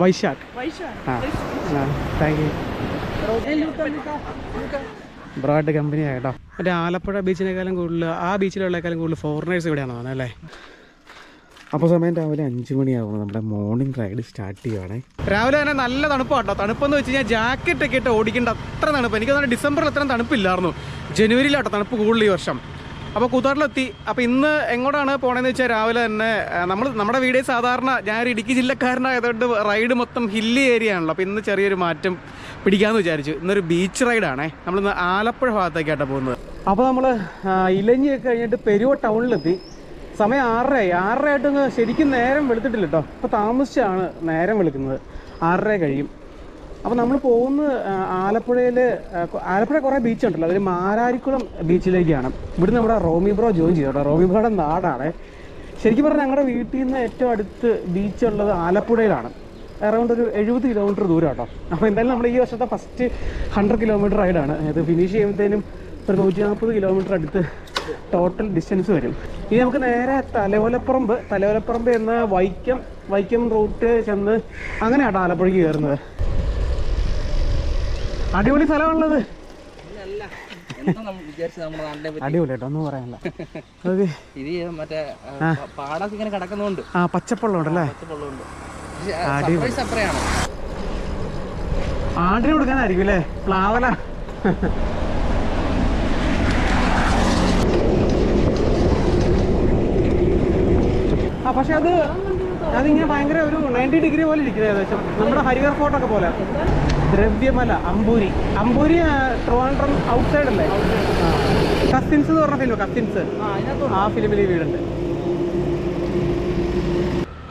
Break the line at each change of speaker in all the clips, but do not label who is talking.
വൈശാഖ്. ആ thank you broad company ആയിട്ടോ മറ്റേ ആലപ്പുഴ ബീച്ചിനേക്കാളും കൂടുതൽ ആ ബീച്ചിലുള്ളേക്കാളും കൂടുതൽ ഫോറിനേഴ്സ് ഇവിടെയാണ്? തോന്നുന്നത് അല്ലേ അപ്പോൾ സമയം രാവിലെ അഞ്ച് മണിയാവുമ്പോൾ നമ്മുടെ മോർണിംഗ് റൈഡ് സ്റ്റാർട്ട് ചെയ്യുവാണേ. രാവിലെ തന്നെ നല്ല തണുപ്പാട്ടോ തണുപ്പെന്ന് വെച്ച് കഴിഞ്ഞാൽ ജാക്കറ്റ് ഒക്കെ ഇട്ട് ഓടിക്കേണ്ട അത്ര തണുപ്പ്. എനിക്ക് തന്നെ ഡിസംബറിൽ അത്രയും തണുപ്പില്ലായിരുന്നു. ജനുവരിയിലാട്ടോ തണുപ്പ് കൂടുതൽ ഈ വർഷം. അപ്പോൾ കൂത്താട്ടിലെത്തി അപ്പോൾ ഇന്ന് എങ്ങോട്ടാണ് പോണതെന്ന് വെച്ചാൽ രാവിലെ തന്നെ നമ്മൾ നമ്മുടെ വീട് സാധാരണ ഞാനൊരു ഇടുക്കി ജില്ലക്കാരനായതുകൊണ്ട് റൈഡ് മൊത്തം ഹില്ലി ഏരിയ ആണല്ലോ അപ്പോൾ ഇന്ന് ചെറിയൊരു മാറ്റം പിടിക്കാമെന്ന് വിചാരിച്ചു. ഇന്നൊരു ബീച്ച് റൈഡാണേ. നമ്മളിന്ന് ആലപ്പുഴ ഭാഗത്തേക്കായിട്ടാണ് പോകുന്നത്. അപ്പോൾ നമ്മൾ ഇലഞ്ഞിയൊക്കെ കഴിഞ്ഞിട്ട് പെരുവ ടൗണിലെത്തി. സമയം ആറരയായി. ആറര ആയിട്ടൊന്ന് ശരിക്കും നേരം വെളുത്തിട്ടില്ല കേട്ടോ അപ്പോൾ താമസിച്ചാണ് നേരം വെളുക്കുന്നത്. ആറര കഴിയും. അപ്പോൾ നമ്മൾ പോകുന്ന ആലപ്പുഴയിൽ ആലപ്പുഴ കുറേ ബീച്ച് ഉണ്ടല്ലോ. അതിൽ മാരാരിക്കുളം ബീച്ചിലേക്കാണ് ഇവിടുന്ന് നമ്മുടെ റോമി ബ്രോ ജോയിൻ ചെയ്തു കേട്ടോ. റോമി ബ്രോയുടെ നാടാണ്. ശരിക്കും പറഞ്ഞാൽ ഞങ്ങളുടെ വീട്ടിൽ നിന്ന് ഏറ്റവും അടുത്ത് ബീച്ച് ഉള്ളത് ആലപ്പുഴയിലാണ്. അറൗണ്ട് ഒരു എഴുപത് കിലോമീറ്റർ ദൂരം കേട്ടോ. അപ്പോൾ എന്തായാലും നമ്മൾ ഈ വർഷത്തെ ഫസ്റ്റ് ഹൺഡ്രഡ് കിലോമീറ്റർ റൈഡാണ് ഇത് ഫിനിഷ് ചെയ്യുമ്പോഴത്തേനും ഒരു നൂറ്റി നാൽപ്പത് കിലോമീറ്റർ അടുത്ത് ടോട്ടൽ ഡിസ്റ്റൻസ് വരും. ഇനി നമുക്ക് നേരെ തലയോലപ്പറമ്പ്. തലയോലപ്പറമ്പ് എന്ന വൈക്കം വൈക്കം റൂട്ട് ചെന്ന് അങ്ങനെയാട്ടോ ആലപ്പുഴയ്ക്ക് കയറുന്നത് അടിപൊളി സ്ഥലമാണുള്ളത്. അടിപൊളി കേട്ടോ ഒന്നും പറയാനില്ല.
ഇത് മറ്റേ പാടൊക്കെ ഇങ്ങനെ കിടക്കുന്നുണ്ട്.
ആ
പച്ചപ്പുള്ളുണ്ട് അല്ലേ?
ആടിന് കൊടുക്കാനായിരിക്കും അല്ലേ? പ്ലാവല. ആ പക്ഷെ അത് അതിങ്ങനെ ഭയങ്കര ഒരു നയന്റി ഡിഗ്രി പോലെ ഇരിക്കുന്നത് ഏകദേശം. നമ്മുടെ ഹരിഹർ ഫോർട്ടൊക്കെ പോലെ. ദ്രവ്യമല അമ്പൂരി. അമ്പൂരി ട്രിവാൻഡ്രം ഔട്ട് സൈഡ് അല്ലേ കസിൻസ് എന്ന് പറഞ്ഞ ഫിലിം കസിൻസ് ആ ഫിലിമിൽ ഈ വീടുണ്ട്.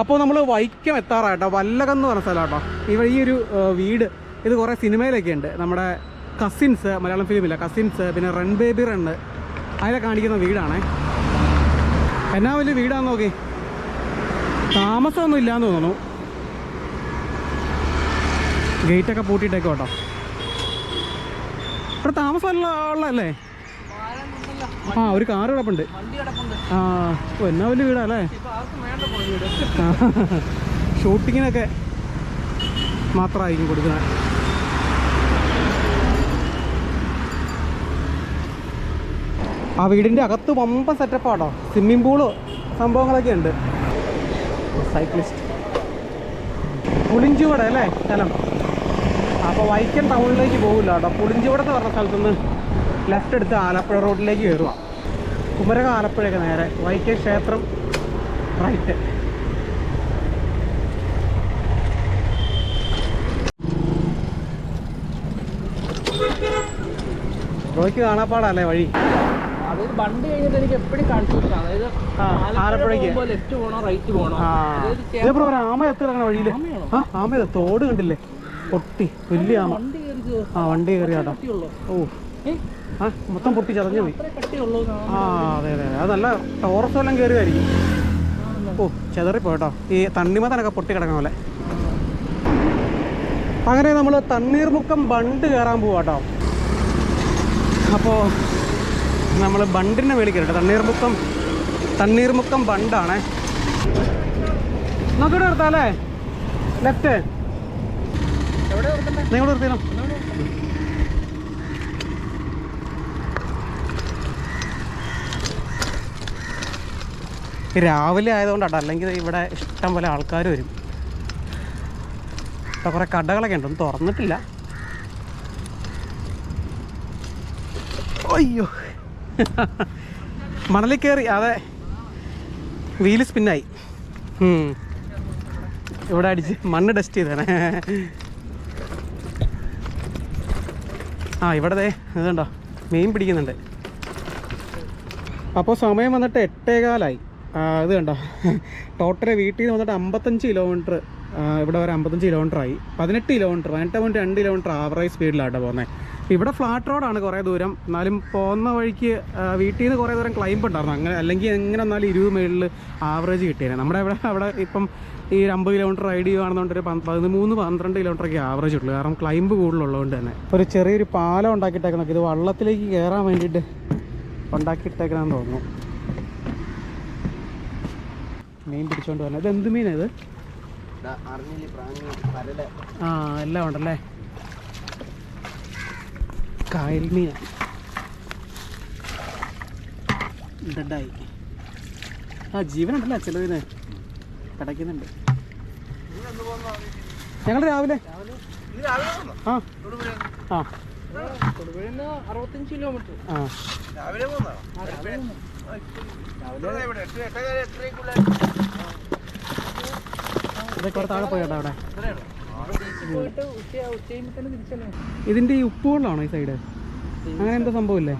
അപ്പോൾ നമ്മൾ വൈക്കം എത്താറായിട്ടോ വല്ലകം എന്ന് പറഞ്ഞ സ്ഥലമാട്ടോ ഈ ഒരു വീട് ഇത് കുറേ സിനിമയിലൊക്കെ ഉണ്ട്. നമ്മുടെ കസിൻസ് മലയാളം ഫിലിമില്ല കസിൻസ് പിന്നെ റൺ ബേബി റണ്ണ് അതിലെ കാണിക്കുന്ന വീടാണേ. എന്നാ വലിയ വീടാന്ന് നോക്കി. താമസമൊന്നും ഇല്ലാന്ന് തോന്നുന്നു. ഗേറ്റൊക്കെ പൂട്ടിയിട്ടേക്കോ കേട്ടോ ഇവിടെ താമസമല്ല ഉള്ളതല്ലേ ആ ഒരു കാർ കിടപ്പുണ്ട്. ആ എന്നാ വലിയ
വീടാല്ലേ?
ഷൂട്ടിങ്ങിനൊക്കെ മാത്രമായിരിക്കും കൊടുക്കുന്നത്. ആ വീടിന്റെ അകത്ത് വമ്പൻ സെറ്റപ്പാട്ടോ. സ്വിമ്മിംഗ് പൂൾ സംഭവങ്ങളൊക്കെ ഉണ്ട്. സൈക്ലിസ്റ്റ്. പുളിഞ്ചുവട അല്ലേ? സ്ഥലം. അപ്പോൾ വൈക്കം ടൗണിലേക്ക് പോകില്ല കേട്ടോ. പുളിഞ്ചിവിടത്ത് പറഞ്ഞ സ്ഥലത്തുനിന്ന് ലെഫ്റ്റ് എടുത്ത് ആലപ്പുഴ റോഡിലേക്ക് കയറുക കുമരക ആലപ്പുഴയൊക്കെ നേരെ. വൈക്കം ക്ഷേത്രം റൈറ്റ് റോയ്ക്ക് കാണാപ്പാടല്ലേ വഴി?
വണ്ടി കഴിഞ്ഞിട്ട് എനിക്ക് എപ്പോഴും കൺഫ്യൂഷൻ അതായത്
ആലപ്പുഴയ്ക്ക്.
ലെഫ്റ്റ് റൈറ്റ്
ആമ എത്ര വഴിയിൽ? ആമ തോട് കണ്ടില്ലേ? പൊട്ടി. വലിയ ആമ.
കയറി
ആ വണ്ടി
കട്ടിയുള്ളൂ.
ഓ. ആ മൊത്തം പൊട്ടി ചതഞ്ഞു പോയി. ആ അതെ അതെ അത്. നല്ല ടോറസ് എല്ലാം കയറിയായിരിക്കും ഓ ചെതറിപ്പോട്ടോ ഈ തണ്ണിമത്തനൊക്കെ പൊട്ടി കിടക്കണ പോലെ. അങ്ങനെ നമ്മൾ തണ്ണീർമുക്കം ബണ്ട് കയറാൻ പോവാട്ടോ അപ്പോൾ നമ്മൾ ബണ്ടിന്റെ മേളിൽ കയറട്ടെ. തണ്ണീർമുക്കം തണ്ണീർമുക്കം ബണ്ടാണേ. നോക്കിയിട്ട് നിർത്താം
അല്ലേ? ലെഫ്റ്റ്
നിങ്ങൾ നിർത്തിയാലോ? രാവിലെ ആയതുകൊണ്ടാണ് അല്ലെങ്കിൽ ഇവിടെ ഇഷ്ടം പോലെ ആൾക്കാർ വരും. ഇപ്പോൾ കുറേ കടകളൊക്കെ ഉണ്ട് തുറന്നിട്ടില്ല. അയ്യോ. മണലിൽ കയറി അതെ. വീൽ സ്പിന്നായി. ഇവിടെ അടിച്ച് മണ്ണ് ഡസ്റ്റ് ചെയ്തേനെ. ആ ഇവിടെ ഇതുണ്ടോ മീൻ പിടിക്കുന്നുണ്ട്. അപ്പോൾ സമയം വന്നിട്ട് എട്ടേകാലായി. ഇത് കണ്ടോ ടോട്ടലി വീട്ടിൽ നിന്ന് വന്നിട്ട് അമ്പത്തഞ്ച് കിലോമീറ്റർ ഇവിടെ വരെ അമ്പത്തഞ്ച് കിലോമീറ്റർ ആയി. പതിനെട്ട് കിലോമീറ്റർ പതിനെട്ട് പോയിന്റ് രണ്ട് കിലോമീറ്റർ ആവറേജ് സ്പീഡിലാട്ടോ പോകുന്നത് ഇവിടെ ഫ്ലാറ്റ് റോഡാണ് കുറേ ദൂരം. എന്നാലും പോകുന്ന വഴിക്ക് വീട്ടിൽ നിന്ന് കുറേ ദൂരം ക്ലൈംബ് ഉണ്ടായിരുന്നു. അങ്ങനെ അല്ലെങ്കിൽ എങ്ങനെ വന്നാലും ഇരുപത് മേളിൽ ആവറേജ് കിട്ടിയേനെ. നമ്മുടെ ഇവിടെ അവിടെ ഇപ്പം ഈ ഒരു അമ്പത് കിലോമീറ്റർ റൈഡ് ചെയ്യുകയാണെന്നുണ്ട് ഒരു പന്ത് പതിമൂന്ന് പന്ത്രണ്ട് കിലോമീറ്റർ ഒക്കെ ആവറേജ് ഉള്ളൂ. കാരണം ക്ലൈംബ് കൂടുതലുള്ളതുകൊണ്ട് തന്നെ. ഒരു ചെറിയൊരു പാലം ഉണ്ടാക്കിയിട്ടേക്കണം. ഇത് വള്ളത്തിലേക്ക് കയറാൻ വേണ്ടിയിട്ട് ഉണ്ടാക്കിയിട്ടേക്കണമെന്ന് തോന്നുന്നു. മീൻ പിടിച്ചോണ്ട് വന്നത് ഇത്? എന്ത് മീനാണ് ഇത്
പരല.
ആ എല്ലാം ഉണ്ടല്ലേ? കായൽ മീൻ. ഡെഡായി ആ ജീവനുണ്ടല്ലേ ചിലവിന്. കിടക്കുന്നുണ്ട്. ഞങ്ങൾ രാവിലെ ആ. ആ. അവിടെ താഴെ അവിടെ
പോയിട്ട് കഴിയുമ്പോൾ തന്നെ
ഈ ഉപ്പുവെള്ളമാണോ ഈ സൈഡ് അങ്ങനെ എന്താ സംഭവമില്ലേ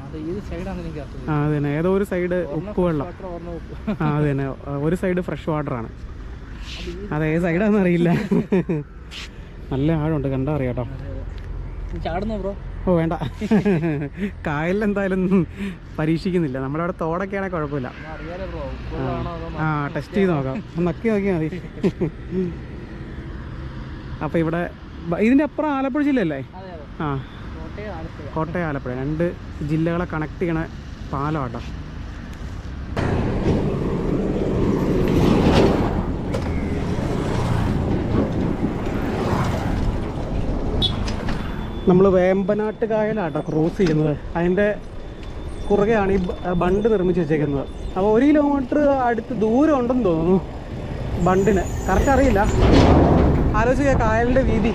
ആ അതെ ഏതോ ഒരു സൈഡ് ഉപ്പുവെള്ളം
വെള്ളം.
ആ അതെ ഒരു സൈഡ് ഫ്രഷ് വാട്ടർ ആണ്. അത് സൈഡാന്ന് അറിയില്ല. നല്ല ആഴമുണ്ട് കണ്ടാ അറിയാട്ടോ.
ചാടുന്നോ ബ്രോ?
ഓ വേണ്ട. കായലിൽ എന്തായാലും പരീക്ഷിക്കുന്നില്ല. നമ്മുടെ അവിടെ തോടൊക്കെയാണെങ്കിൽ കുഴപ്പമില്ല. ആ ടെസ്റ്റ് ചെയ്ത് നോക്കാം. നക്കി നോക്കിയാൽ മതി. അപ്പോൾ ഇവിടെ ഇതിന്റെ അപ്പുറം ആലപ്പുഴ ജില്ലയല്ലേ? ആ.
കോട്ടയം ആലപ്പുഴ.
രണ്ട് ജില്ലകളെ കണക്ട് ചെയ്യണ പാലം നമ്മൾ വേമ്പനാട്ട് കായലാട്ടോ ക്രോസ് ചെയ്യുന്നത്. അതിന്റെ കുറുകെയാണ് ഈ ബണ്ട് നിർമ്മിച്ച് വെച്ചേക്കുന്നത്. അപ്പോൾ ഒരു കിലോമീറ്റർ അടുത്ത് ദൂരം ഉണ്ടെന്ന് തോന്നുന്നു ബണ്ടിന്. കറക്റ്റ് അറിയില്ല. ആലോചിക്കുക കായലിന്റെ വീതി.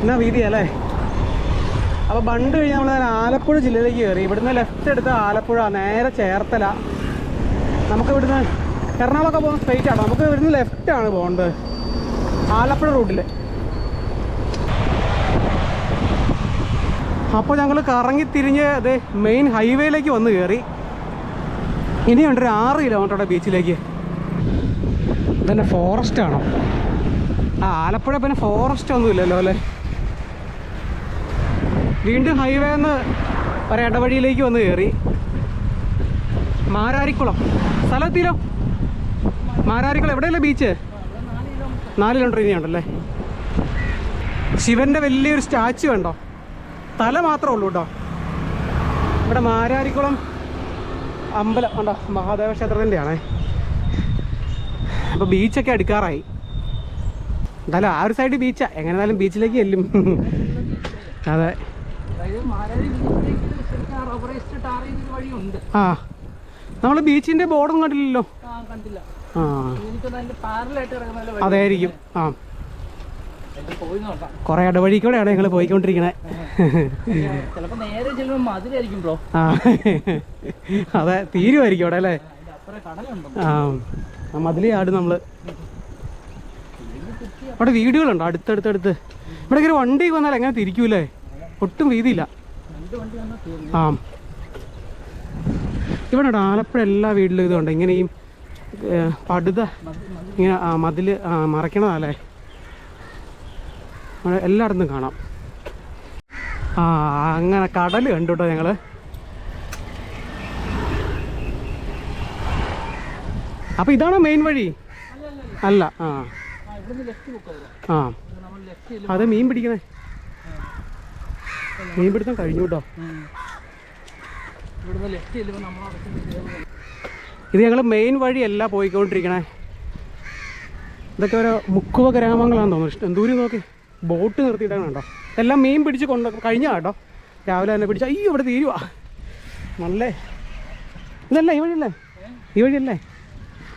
എന്നാ വീതിയല്ലേ അപ്പോൾ ബണ്ട് കഴിഞ്ഞ് നമ്മൾ ആലപ്പുഴ ജില്ലയിലേക്ക് കയറി. ഇവിടുന്ന് ലെഫ്റ്റ് എടുത്ത് ആലപ്പുഴ നേരെ ചേർത്തല. നമുക്ക് ഇവിടുന്ന് എറണാകുളമൊക്കെ പോകുന്ന സ്ട്രൈറ്റ് ആണ്? നമുക്ക് ഇവിടുന്ന് ലെഫ്റ്റ് ആണ് പോകേണ്ടത്. ആലപ്പുഴ റൂട്ടിൽ അപ്പോൾ ഞങ്ങൾ കറങ്ങി തിരിഞ്ഞ് അത് മെയിൻ ഹൈവേയിലേക്ക് വന്ന് കയറി. ഇനിയുണ്ട് ഒരു ആറ് കിലോമീറ്ററുടെ ബീച്ചിലേക്ക് ഇതന്നെ ഫോറസ്റ്റ് ആണോ? ആ ആലപ്പുഴ പിന്നെ ഫോറസ്റ്റ് ഒന്നും ഇല്ലല്ലോ അല്ലേ? വീണ്ടും ഹൈവേ എന്ന് ഒരു ഇടവഴിയിലേക്ക് വന്ന് കയറി. മാരാരിക്കുളം. സ്ഥലത്തിലോ മാരാരിക്കുളം. എവിടെയല്ലേ ബീച്ച് നാല് കിലോമീറ്റർ ഇനിയുണ്ടല്ലേ? ശിവന്റെ ശിവന്റെ വലിയൊരു സ്റ്റാച്ചു ഉണ്ടോ തല മാത്രമേ ഉള്ളൂ കേട്ടോ. ഇവിടെ മാരാരിക്കുളം അമ്പലം ഉണ്ടോ മഹാദേവ ക്ഷേത്രത്തിന്റെ ആണേ അപ്പോൾ ബീച്ചൊക്കെ അടുക്കാറായി. എന്തായാലും ആ ഒരു സൈഡ് ബീച്ചാ എങ്ങനെയാലും ബീച്ചിലേക്ക് ചെല്ലും. അതെ.
ആ
നമ്മൾ ബീച്ചിന്റെ ബോർഡൊന്നും കണ്ടില്ലല്ലോ.
ആ കണ്ടില്ല.
ആ. കുറേ ഇടവഴി കൂടെയാണ് ഞങ്ങൾ പോയിക്കൊണ്ടിരിക്കണേ ആ. അതെ തീരുമായിരിക്കും അവിടെ അല്ലേ? ആ മതിലി മതിലേ നമ്മൾ. അവിടെ വീടുകളുണ്ടോ? അടുത്തടുത്തടുത്ത്. ഇവിടെ ഒരു വണ്ടി വന്നാൽ എങ്ങനെ തിരിക്കൂലേ? ഒട്ടും വീതിയില്ല. ആ. ഇവിടെ ആലപ്പുഴ എല്ലാ വീട്ടിലും ഇതുണ്ട്. ഇങ്ങനെ ഈ ഏ, പടുത ഇങ്ങനെ ആ മതിൽ ആ മറയ്ക്കണതല്ലേ അവിടെ എല്ലായിടത്തും കാണാം. ആ അങ്ങനെ കടൽ കണ്ടു കേട്ടോ ഞങ്ങൾ അപ്പോൾ ഇതാണോ മെയിൻ വഴി? അല്ല ആ.
ആ.
അതെ മീൻ പിടിക്കണേ മീൻ പിടുത്തം കഴിഞ്ഞു കേട്ടോ ഇത് ഞങ്ങൾ മെയിൻ വഴി അല്ല പോയിക്കൊണ്ടിരിക്കണേ. ഇതൊക്കെ ഓരോ മുക്കുവ ഗ്രാമങ്ങളാണെന്ന് തോന്നുന്നു. ഇഷ്ടം ദൂരം നോക്കി. ബോട്ട് നിർത്തിയിട്ടാണ് കേട്ടോ എല്ലാം മീൻ പിടിച്ച് കൊണ്ട് കഴിഞ്ഞ കേട്ടോ. രാവിലെ തന്നെ പിടിച്ച അയ്യോ ഇവിടെ തീരുവാ. നല്ലേ? ഇതല്ലേ ഈ വഴിയല്ലേ? ഈ വഴിയല്ലേ?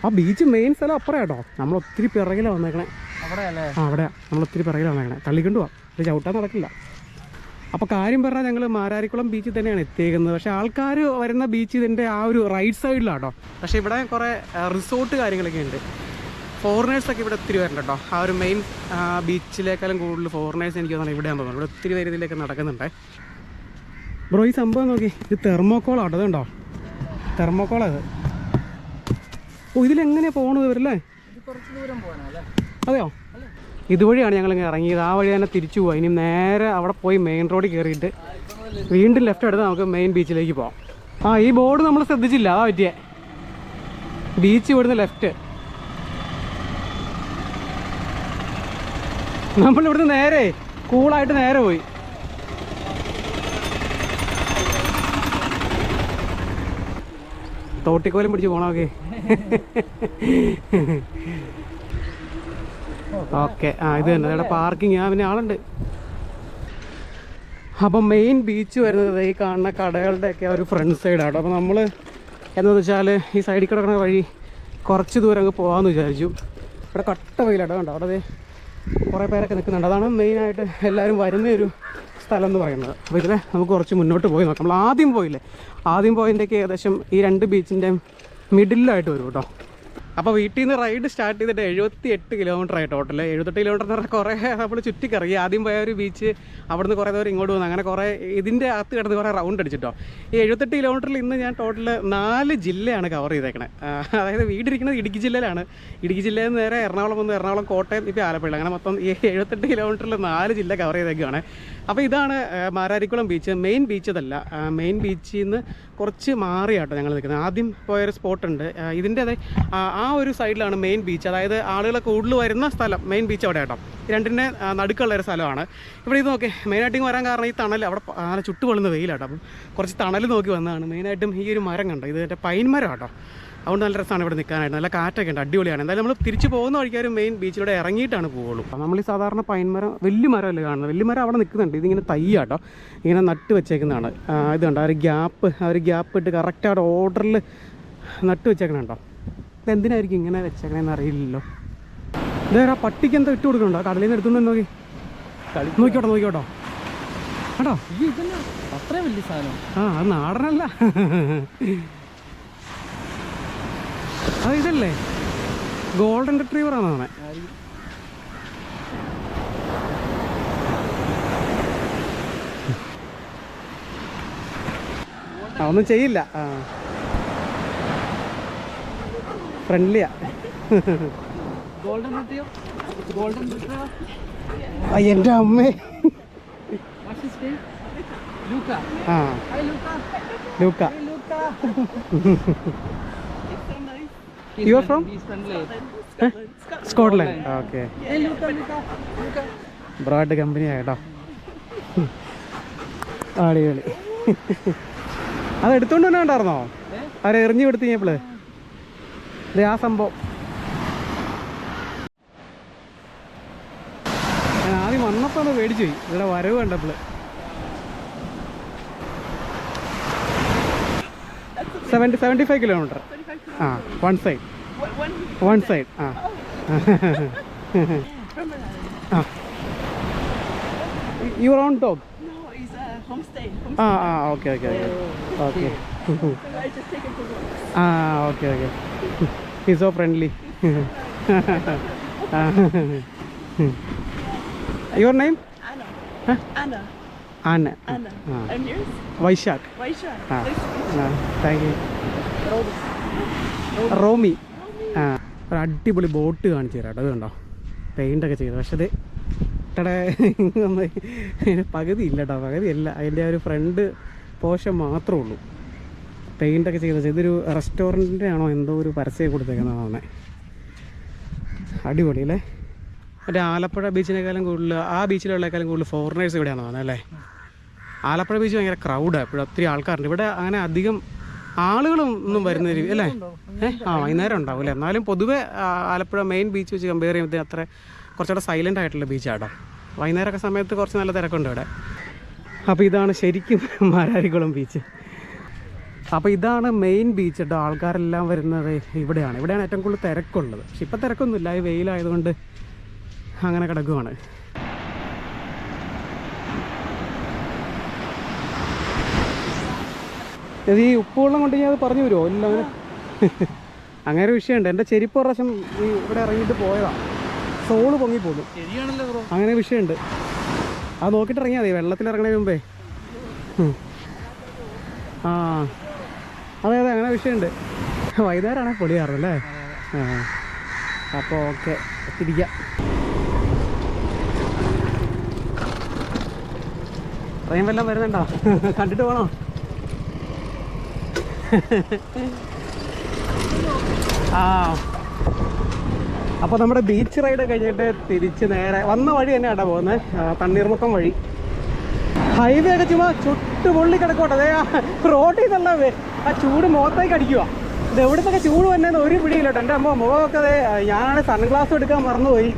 ആ ബീച്ച് മെയിൻ സ്ഥലം അപ്പുറം കേട്ടോ. നമ്മൾ ഒത്തിരി പിറകിലാണ് വന്നേക്കണേ.
അവിടെ
ആ അവിടെയാ നമ്മൾ ഒത്തിരി പിറകിലാണ് വന്നേക്കണേ. തള്ളിക്കൊണ്ട് പോവാം ഇത് ചവിട്ടാൻ നടക്കില്ല. അപ്പോൾ കാര്യം പറഞ്ഞാൽ ഞങ്ങൾ മാരാരിക്കുളം ബീച്ചിൽ തന്നെയാണ് എത്തിയേക്കുന്നത്. പക്ഷേ ആൾക്കാർ വരുന്ന ബീച്ച് ഇതിന്റെ ആ ഒരു റൈറ്റ് സൈഡിലാണ് കേട്ടോ. പക്ഷേ ഇവിടെ കുറേ റിസോർട്ട് കാര്യങ്ങളൊക്കെ ഉണ്ട്. ഫോറിനേഴ്സൊക്കെ ഇവിടെ ഒത്തിരി വരുന്നുണ്ട് കേട്ടോ. ആ ഒരു മെയിൻ ബീച്ചിലേക്കാളും കൂടുതൽ ഫോറിനേഴ്സ് എനിക്ക് തോന്നുന്നു ഇവിടെയാണ് തോന്നുന്നത് ഇവിടെ ഒത്തിരി പേര് ഇതിലേക്ക് നടക്കുന്നുണ്ട്. ബ്രോ ഈ സംഭവം നോക്കി. ഇത് തെർമോക്കോളാണ് അതുണ്ടോ തെർമോക്കോളത് ഓ ഇതിലെങ്ങനെയാണ് പോകണത് ഇവരല്ലേ അതെയോ? ഇതുവഴിയാണ് ഞങ്ങൾ ഇങ്ങനെ ഇറങ്ങിയത്. ആ വഴി തന്നെ തിരിച്ചു പോകാം ഇനി നേരെ അവിടെ പോയി മെയിൻ റോഡിൽ കയറിയിട്ട് വീണ്ടും ലെഫ്റ്റ് എടുത്ത് നമുക്ക് മെയിൻ ബീച്ചിലേക്ക് പോകാം ആ ഈ ബോർഡ് നമ്മൾ ശ്രദ്ധിച്ചില്ല. അതാ പറ്റിയേ. ബീച്ച് ഇവിടുന്ന് ലെഫ്റ്റ് നമ്മൾ ഇവിടുന്ന് നേരെ കൂളായിട്ട് നേരെ പോയി. തോട്ടിക്കോലും പിടിച്ച് പോണോക്കെ ഓക്കെ ആ ഇത് തന്നെ. ഇവിടെ പാർക്കിംഗ് ആ പിന്നെ ആളുണ്ട്. അപ്പം മെയിൻ ബീച്ച് വരുന്നത് ഈ കാണുന്ന കടകളുടെയൊക്കെ ഒരു ഫ്രണ്ട് സൈഡാണ് അപ്പോൾ നമ്മൾ എന്താണെന്ന് വെച്ചാൽ ഈ സൈഡിൽ കിടക്കുന്ന വഴി കുറച്ച് ദൂരം അങ്ങ് പോകാമെന്ന് വിചാരിച്ചു. ഇവിടെ കട്ട വെയിലാട്ടോ കണ്ടോ? അവിടെ കുറേ പേരൊക്കെ നിൽക്കുന്നുണ്ട്. അതാണ് മെയിനായിട്ട് എല്ലാവരും വരുന്ന ഒരു സ്ഥലം എന്ന് പറയുന്നത്. അപ്പോൾ ഇതിൽ നമുക്ക് കുറച്ച് മുന്നോട്ട് പോയി നോക്കാം. നമ്മൾ ആദ്യം പോയില്ലേ? ആദ്യം പോയതിന്റെയൊക്കെ ഏകദേശം ഈ രണ്ട് ബീച്ചിന്റെയും മിഡിലായിട്ട് വരും കേട്ടോ. അപ്പോൾ വീട്ടിൽ നിന്ന് റൈഡ് സ്റ്റാർട്ട് ചെയ്തിട്ട് എഴുപത്തി എട്ട് കിലോമീറ്റർ ആയി ടോട്ടൽ എഴുപത്തെട്ട് കിലോമീറ്റർ എന്ന് പറഞ്ഞാൽ കുറേ നമ്മൾ ചുറ്റിക്കറി ആദ്യം പോയ ഒരു ബീച്ച് അവിടുന്ന് കുറേ ദൂരം ഇങ്ങോട്ട് വന്നു. അങ്ങനെ കുറേ ഇതിന്റെ അകത്ത് കിടന്ന് കുറേ റൗണ്ട് അടിച്ചിട്ടോ. ഈ എഴുപത്തെട്ട് കിലോമീറ്ററിൽ ഇന്ന് ഞാൻ ടോട്ടൽ നാല് ജില്ലയാണ് കവർ ചെയ്തേക്കണേ. അതായത് വീടിരിക്കുന്നത് ഇടുക്കി ജില്ലയിലാണ്. ഇടുക്കി ജില്ലയിൽ നിന്ന് നേരെ എറണാകുളം വന്ന് എറണാകുളം കോട്ടയം ഇപ്പോൾ ആലപ്പുഴ. അങ്ങനെ മൊത്തം ഈ എഴുപത്തെട്ട് കിലോമീറ്ററിൽ നാല് ജില്ല കവർ ചെയ്തേക്കുകയാണ് അപ്പോൾ ഇതാണ് മാരാരിക്കുളം ബീച്ച് മെയിൻ ബീച്ച് അതല്ല. മെയിൻ ബീച്ചിൽ നിന്ന് കുറച്ച് മാറിയാട്ടോ ഞങ്ങൾ നിൽക്കുന്നത്. ആദ്യം പോയൊരു സ്പോട്ടുണ്ട് ഇതിന്റെ അതെ ആ ഒരു സൈഡിലാണ് മെയിൻ ബീച്ച് അതായത് ആളുകൾ കൂടുതൽ വരുന്ന സ്ഥലം മെയിൻ ബീച്ച് അവിടെ ആട്ടോ രണ്ടിന്റെ നടുക്കുള്ള ഒരു സ്ഥലമാണ്. ഇവിടെ ഇത് നോക്കി മെയിനായിട്ടും വരാൻ കാരണം ഈ തണൽ അവിടെ നല്ല ചുട്ടുപൊള്ളുന്ന വെയിലാട്ടോ. അപ്പം കുറച്ച് തണൽ നോക്കി വന്നതാണ്. മെയിനായിട്ടും ഈ ഒരു മരം കണ്ടോ? ഇത് മറ്റേ പൈൻ മരം കേട്ടോ അതുകൊണ്ട് നല്ല രസമാണ് ഇവിടെ നിൽക്കാനായിട്ട്. നല്ല കാറ്റൊക്കെ ഉണ്ട് അടിപൊളിയാണ്. എന്തായാലും നമ്മൾ തിരിച്ചു പോകുന്ന വഴിക്കാരും മെയിൻ ബീച്ചിലൂടെ ഇറങ്ങിയിട്ടാണ് പോവുള്ളൂ. അപ്പോൾ നമ്മൾ ഈ സാധാരണ പൈൻ മരം വലിയ മരമല്ല കാണുന്നത്? വലിയ മരം അവിടെ നിൽക്കുന്നുണ്ട് ഇതിങ്ങനെ തയ്യാട്ടോ. ഇങ്ങനെ നട്ട് വെച്ചേക്കുന്നതാണ്. ഇതുണ്ട് ഇത് കണ്ടോ? ആ ഒരു ഗ്യാപ്പ് ആ ഒരു ഗ്യാപ്പ് ഇട്ട് കറക്റ്റ് അവിടെ ഓർഡറിൽ നട്ട് വെച്ചേക്കണുണ്ടോ ഇത് എന്തിനായിരിക്കും ഇങ്ങനെ വെച്ചേക്കണേന്ന് അറിയില്ലല്ലോ. ഇതേ ആ പട്ടിക്ക് എന്താ ഇട്ട് കൊടുക്കണുണ്ടോ? കടലിൽ നിന്ന് എടുത്തു നോക്കി. നോക്കിയോട്ടോ നോക്കിയോട്ടോ കേട്ടോ
അത്രയും വലിയ സാധനം.
ആ അത് നാടനല്ല. ഇതല്ലേ? ഗോൾഡൻ റിട്രീവർ ആണ് അവനെ. ഒന്നും ചെയ്യില്ല. ആ. ഫ്രണ്ട്ലിയാ
ഗോൾഡൻ ഗോൾഡൻ
എന്റെ അമ്മേ. ആ.
Luca
Luca
are from
You are from?
He's friendly.
Scotland okay. Broad കമ്പനിയാ കേട്ടോ. അടിപൊളി. അത് എടുത്തോണ്ട് തന്നെ ഉണ്ടായിരുന്നോ? അവരെ എറിഞ്ഞു കൊടുത്തു കഴിഞ്ഞപ്പോൾ ഇത് ആ സംഭവം. ഞാൻ ആദ്യം വന്നപ്പോൾ ഒന്ന് മേടിച്ചു പോയി. ഇവിടെ വരവ് കണ്ടപ്പോൾ സെവന്റി സെവന്റി ഫൈവ് കിലോമീറ്റർ ആ one side one side ah ah your own.
Home-
ah ah okay okay okay okay. Ah okay okay he so friendly your name
Anna.
Huh?
Anna.
ആന
Anna.
Ah.
I'm yours.
Vaishakh. Ah
meet you.
Romi. ആ ഒരു അടിപൊളി boat കാണിച്ചു തരാം അത് കണ്ടോ? പെയിന്റൊക്കെ ചെയ്തു. പക്ഷേ അത് ഇട്ടടേ പകുതി ഇല്ല കേട്ടോ. പകുതി അല്ല. അതിന്റെ ഒരു ഫ്രണ്ട് പോഷൻ മാത്രമേ ഉള്ളൂ. പെയിന്റൊക്കെ ചെയ്ത് ഇതൊരു റെസ്റ്റോറന്റിന്റെ ആണോ എന്തോ ഒരു പരസ്യം കൊടുത്തേക്കുന്നതാണ് അടിപൊളി അല്ലേ? മറ്റേ ആലപ്പുഴ ബീച്ചിനേക്കാളും കൂടുതൽ ആ ബീച്ചിലുള്ളേക്കാളും കൂടുതൽ ഫോറിനേഴ്സ് ഇവിടെയാണ് തോന്നുന്നത് അല്ലേ? ആലപ്പുഴ ബീച്ച് ഭയങ്കര ക്രൗഡാണ് എപ്പോഴും ഒത്തിരി ആൾക്കാരുണ്ട്. ഇവിടെ അങ്ങനെ അധികം ആളുകളും ഒന്നും വരുന്ന രീതി അല്ലേ? ഏഹ് ആ വൈകുന്നേരം ഉണ്ടാവും അല്ലേ? എന്നാലും പൊതുവെ ആലപ്പുഴ മെയിൻ ബീച്ച് വെച്ച് കമ്പയർ ചെയ്യുമ്പോൾ അത്ര കുറച്ചുകൂടെ സൈലന്റ് ആയിട്ടുള്ള ബീച്ചാട്ടോ വൈകുന്നേരമൊക്കെ സമയത്ത് കുറച്ച് നല്ല തിരക്കുണ്ട് ഇവിടെ. അപ്പോൾ ഇതാണ് ശരിക്കും മാരാരിക്കുളം ബീച്ച് അപ്പോൾ ഇതാണ് മെയിൻ ബീച്ച് കേട്ടോ ആൾക്കാരെല്ലാം വരുന്നത് ഇവിടെയാണ്. ഇവിടെയാണ് ഏറ്റവും കൂടുതൽ തിരക്കുള്ളത്. പക്ഷെ ഇപ്പം തിരക്കൊന്നുമില്ല. ഈ വെയിലായതുകൊണ്ട് അങ്ങനെ കിടക്കുവാണ്. ഇത് ഈ ഉപ്പുവെള്ളം കൊണ്ട് ഞാൻ അത് പറഞ്ഞു തരുമോ? ഇല്ല അങ്ങനെ അങ്ങനെ ഒരു വിഷയമുണ്ട്. എന്റെ ചെരിപ്പ് പ്രാവശ്യം ഈ ഇവിടെ ഇറങ്ങിയിട്ട് പോയതാണ് സോൾ പൊങ്ങിപ്പോകും
പോകുന്നു
അങ്ങനെ വിഷയമുണ്ട്. അത് നോക്കിയിട്ട് ഇറങ്ങിയാൽ മതി. വെള്ളത്തിൽ ഇറങ്ങണ മുമ്പേ. ആ. അതെ അതെ അങ്ങനെ വിഷയമുണ്ട്. വൈകുന്നേരമാണ് പൊളിയാറ് അല്ലേ? ആ. അപ്പോൾ ഓക്കെ തിരിക്കാം ട്രെയിൻ വല്ലതും വരുന്നുണ്ടോ? കണ്ടിട്ട് പോകണോ ആ. അപ്പോൾ നമ്മുടെ ബീച്ച് റൈഡ് കഴിഞ്ഞിട്ട് തിരിച്ച് നേരെ വന്ന വഴി തന്നെ അട പോകുന്നത് തണ്ണീർമുക്കം വഴി. ഹൈവേ ഒക്കെ ചുമ്മാ ചുട്ട് പൊള്ളി കിടക്കോട്ടെ അതേ റോഡിൽ നിന്നുള്ള ആ ചൂട് മുഖത്തേക്ക് അടിക്കുക ഇത് എവിടുന്നൊക്കെ ചൂട് വന്നതെന്ന് ഒരു പിടിയില്ലോട്ടോ എന്റെ അമ്മ മുഖമൊക്കെ അതെ ഞാനാണ് സൺഗ്ലാസ് എടുക്കാൻ മറന്നുപോയി.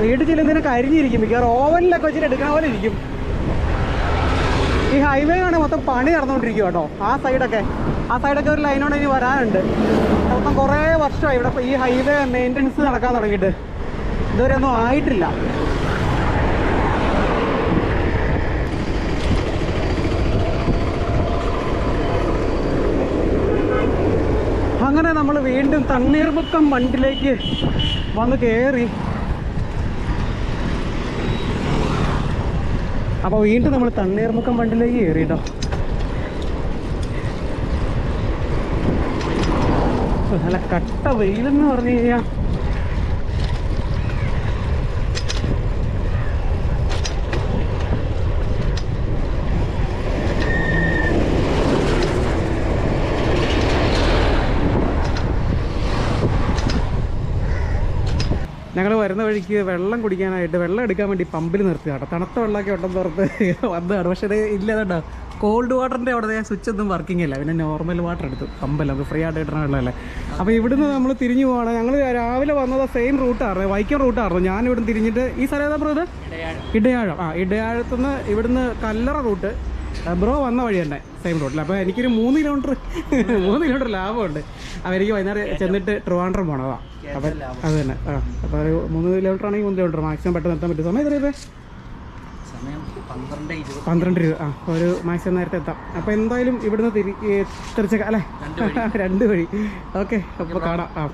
വീട്ടിൽ ചെല്ലുന്നതിനൊക്കെ അരിഞ്ഞിരിക്കും മിക്കവാറും ഓവനിലൊക്കെ വെച്ചിട്ട് എടുക്കാൻ പോലെ ഇരിക്കും. ഈ ഹൈവേ ആണ് മൊത്തം പണി നടന്നുകൊണ്ടിരിക്കുക കേട്ടോ ആ സൈഡൊക്കെ ആ സൈഡൊക്കെ ഒരു ലൈനോടെ ഇനി വരാനുണ്ട്. മൊത്തം കുറേ വർഷമായി ഇവിടെ ഈ ഹൈവേ മെയിന്റനൻസ് നടക്കാൻ തുടങ്ങിയിട്ട്. ഇതുവരെ ഒന്നും ആയിട്ടില്ല. അങ്ങനെ നമ്മൾ വീണ്ടും തണ്ണീർമുക്കം വണ്ടിലേക്ക് വന്ന് കയറി അപ്പോൾ വീണ്ടും നമ്മൾ തണ്ണീർമുക്കം ബണ്ടിലേക്ക് കയറി കേട്ടോ നല്ല കട്ട വെയിലെന്ന് പറഞ്ഞു കഴിഞ്ഞാൽ ഞങ്ങൾ വരുന്ന വഴിക്ക് വെള്ളം കുടിക്കാനായിട്ട് വെള്ളം എടുക്കാൻ വേണ്ടി പമ്പിൽ നിർത്തി കേട്ടോ. തണുത്ത വെള്ളമൊക്കെ ഉണ്ടെന്ന് ഓർത്ത് വന്നതാണ് പക്ഷേ അത് ഇല്ല കോൾഡ് വാട്ടറിന്റെ അവിടെ സ്വിച്ച് ഒന്നും വർക്കിംഗ് ഇല്ല. പിന്നെ നോർമൽ വാട്ടർ എടുത്തു. പമ്പല്ല. നമുക്ക് ഫ്രീ ആയിട്ട് കിട്ടണ വെള്ളമല്ലേ. അപ്പോൾ ഇവിടുന്ന് നമ്മൾ തിരിഞ്ഞു പോകണം ഞങ്ങൾ രാവിലെ വന്നത് സെയിം റൂട്ടായിരുന്നു വൈക്കം റൂട്ടായിരുന്നു ഞാൻ ഇവിടുന്ന് തിരിഞ്ഞിട്ട് ഈ സ്ഥലം ഏതാ ബ്രോ ഇത്? ഇടയാഴം. ആ ഇടയാഴത്തുനിന്ന് ഇവിടുന്ന് കല്ലറ റൂട്ട് ബ്രോ വന്ന വഴി തന്നെ സെയിം റൂട്ടിൽ അപ്പോൾ എനിക്കൊരു മൂന്ന് കിലോമീറ്റർ മൂന്ന് കിലോമീറ്റർ ലാഭമുണ്ട്. അപ്പോൾ എനിക്ക് വൈകുന്നേരം ചെന്നിട്ട് ട്രിവാൻഡ്രം പോണതാ. അപ്പം അത് തന്നെ. ആ അപ്പോൾ ഒരു മൂന്ന് കിലോമീറ്റർ ആണെങ്കിൽ മൂന്ന് കിലോമീറ്റർ മാക്സിമം പെട്ടെന്ന് എത്താൻ പറ്റും സമയം എത്ര രൂപ
സമയം പന്ത്രണ്ട്
രൂപ ആ ഒരു മാക്സിമം നേരത്തെ എത്താം. അപ്പോൾ എന്തായാലും ഇവിടുന്ന് തിരി തിരിച്ചേക്കാം അല്ലേ? രണ്ട് വഴി. ഓക്കെ അപ്പോൾ കാണാം. ആ.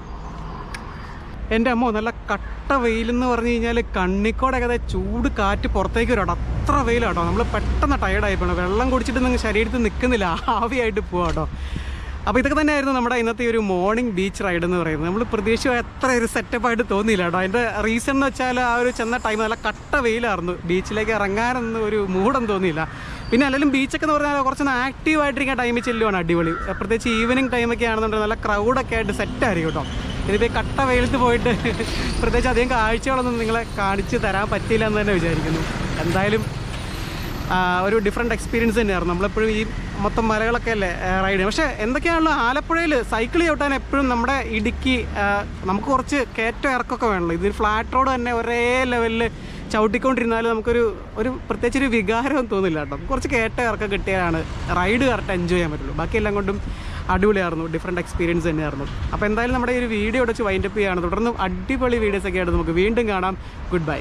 എന്റെ അമ്മ നല്ല കട്ട വെയിലെന്ന് പറഞ്ഞു കഴിഞ്ഞാൽ കണ്ണിക്കോടൊക്കെ അതെ ചൂട് കാറ്റ് പുറത്തേക്ക് വരും. അത്ര വെയിലാട്ടോ. നമ്മൾ പെട്ടെന്ന് ടയർഡായി പോകണം വെള്ളം കുടിച്ചിട്ട് നിങ്ങൾ ശരീരത്തിൽ നിൽക്കുന്നില്ല. ആവിയായിട്ട് പോവാം കേട്ടോ അപ്പോൾ ഇതൊക്കെ തന്നെയായിരുന്നു നമ്മുടെ ഇന്നത്തെ ഒരു മോർണിംഗ് ബീച്ച് റൈഡ് എന്ന് പറയുന്നത്. നമ്മൾ പ്രതീക്ഷിച്ച എത്ര ഒരു സെറ്റപ്പായിട്ട് തോന്നിയില്ല കേട്ടോ. അതിന്റെ റീസൺ എന്ന് വെച്ചാൽ ആ ഒരു ചെന്ന ടൈം നല്ല കട്ട വെയിലായിരുന്നു. ബീച്ചിലേക്ക് ഇറങ്ങാനൊന്നും ഒരു മൂടം തോന്നിയില്ല. പിന്നെ അല്ലെങ്കിലും ബീച്ചൊക്കെ എന്ന് പറഞ്ഞാൽ കുറച്ചൊന്ന് ആക്റ്റീവ് ആയിട്ടിരിക്കുന്ന ടൈമിൽ ചെല്ലുവാണ് അടിപൊളി. പ്രത്യേകിച്ച് ഈവനിങ് ടൈമൊക്കെ ആണെന്നുണ്ടെങ്കിൽ നല്ല ക്രൗഡൊക്കെ ആയിട്ട് സെറ്റായിരിക്കും കേട്ടോ. ഇതിപ്പോൾ കട്ട വെയിലത്ത് പോയിട്ട് പ്രത്യേകിച്ച് അധികം കാഴ്ചകളൊന്നും നിങ്ങളെ കാണിച്ച് തരാൻ പറ്റില്ല എന്ന് തന്നെ വിചാരിക്കുന്നു. എന്തായാലും ഒരു ഡിഫറെന്റ് എക്സ്പീരിയൻസ് തന്നെയായിരുന്നു. നമ്മളെപ്പോഴും ഈ മൊത്തം മലകളൊക്കെ അല്ലേ റൈഡ് ചെയ്യുന്നത്. പക്ഷേ എന്തൊക്കെയാണല്ലോ ആലപ്പുഴയിൽ സൈക്കിൾ ചവിട്ടാൻ എപ്പോഴും നമ്മുടെ ഇടുക്കി നമുക്ക് കുറച്ച് കയറ്റം ഇറക്കമൊക്കെ വേണമല്ലോ. ഇതിൽ ഫ്ലാറ്റ് റോഡ് തന്നെ ഒരേ ലെവലിൽ ചവിട്ടിക്കൊണ്ടിരുന്നാലും നമുക്കൊരു ഒരു പ്രത്യേകിച്ചൊരു വികാരം തോന്നില്ല കേട്ടോ. കുറച്ച് കയറ്റം ഇറക്കം കിട്ടിയാലാണ് റൈഡ് കറക്റ്റ് എൻജോയ് ചെയ്യാൻ പറ്റുള്ളൂ. ബാക്കി എല്ലാം കൊണ്ടും അടിപൊളിയായിരുന്നു ഡിഫറെന്റ് എക്സ്പീരിയൻസ് തന്നെയായിരുന്നു. അപ്പോൾ എന്തായാലും നമ്മുടെ ഈ ഒരു വീഡിയോ അടച്ച് വൈൻഡപ്പ് ചെയ്യുകയാണ്. തുടർന്ന് അടിപൊളി വീഡിയോസൊക്കെ ആയിട്ട് നമുക്ക് വീണ്ടും കാണാം. Good bye